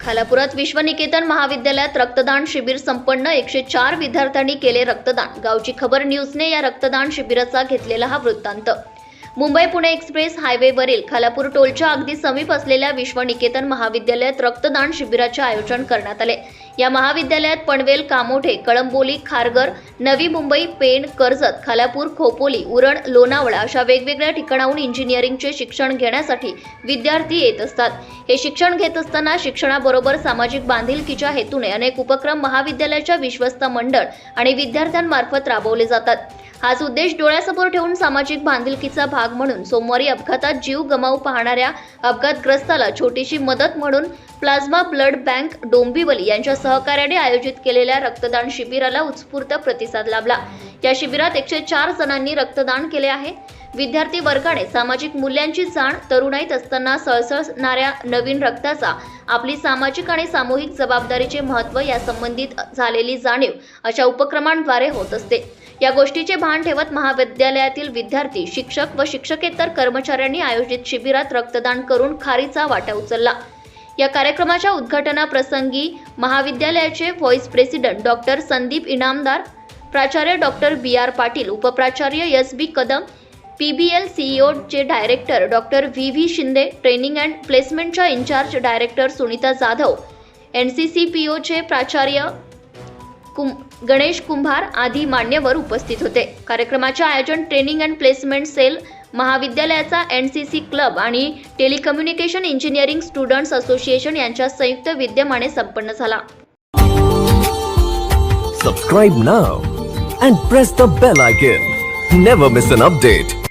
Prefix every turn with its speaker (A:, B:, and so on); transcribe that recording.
A: खालापुरात विश्वनिकेतन महाविद्यालयात रक्तदान शिबिर संपन्न. एकशे चार विद्यार्थ्यांनी केले रक्तदान. गावची खबर न्यूजने या रक्तदान शिबिराचा घेतलेला हा वृत्तांत. मुंबई पुणे एक्सप्रेस हायवेवरील खालापूर टोलच्या अगदी समीप असलेल्या विश्वनिकेतन महाविद्यालयात रक्तदान शिबिराचे आयोजन करण्यात आले. या महाविद्यालयात पनवेल कामोठे कळंबोली खारघर नवी मुंबई पेण कर्जत खालापूर खोपोली उरण लोणावळा अशा वेगवेगळ्या ठिकाणाहून इंजिनिअरिंगचे शिक्षण घेण्यासाठी विद्यार्थी येत असतात. हे शिक्षण घेत असताना शिक्षणाबरोबर सामाजिक बांधिलकीच्या हेतूने अनेक उपक्रम महाविद्यालयाच्या विश्वस्त मंडळ आणि विद्यार्थ्यांमार्फत राबवले जातात. हाच उद्देश डोळ्यासमोर ठेवून सामाजिक बांधिलकीचा भाग म्हणून सोमवारी अपघातात जीव गमावू पाहणाऱ्या अपघातग्रस्ताला छोटीशी मदत म्हणून प्लाझ्मा ब्लड बँक डोंबिवली यांच्या सहकार्याने आयोजित केलेल्या रक्तदान शिबिराला उत्स्फूर्त प्रतिसाद लाभला. या शिबिरात एकशे चार जणांनी रक्तदान केले आहे. विद्यार्थी वर्गाने सामाजिक मूल्यांची जाण तरुणाईत असताना सळसळणाऱ्या नवीन रक्ताचा आपली सामाजिक आणि सामूहिक जबाबदारीचे महत्त्व या संबंधित झालेली जाणीव अशा उपक्रमांद्वारे होत असते. या गोष्टीचे भान ठेवत महाविद्यालयातील विद्यार्थी शिक्षक व शिक्षकेतर कर्मचाऱ्यांनी आयोजित शिबिरात रक्तदान करून खारीचा वाटा उचलला. या कार्यक्रमाच्या उद्घाटनाप्रसंगी महाविद्यालयाचे vice president doctor Sandeep Inamdar प्राचार्य doctor B. R. Patil उपप्राचार्य S. B. Kadam P. B. L. सीईओचे director doctor V. V. Shinde training and प्लेसमेंटच्या incharge director Sunita Jadhav N. C. C. P. ओचे प्राचार्य कुं गणेश कुंभार आदी मान्यवर उपस्थित होते. कार्यक्रमाचे आयोजन ट्रेनिंग अँड प्लेसमेंट सेल महाविद्यालयाचा एन सी सी क्लब आणि टेलिकम्युनिकेशन इंजिनिअरिंग स्टुडंट्स असोसिएशन यांच्या संयुक्त विद्यमाने संपन्न झाला.
B: Subscribe now and press the bell icon never miss an update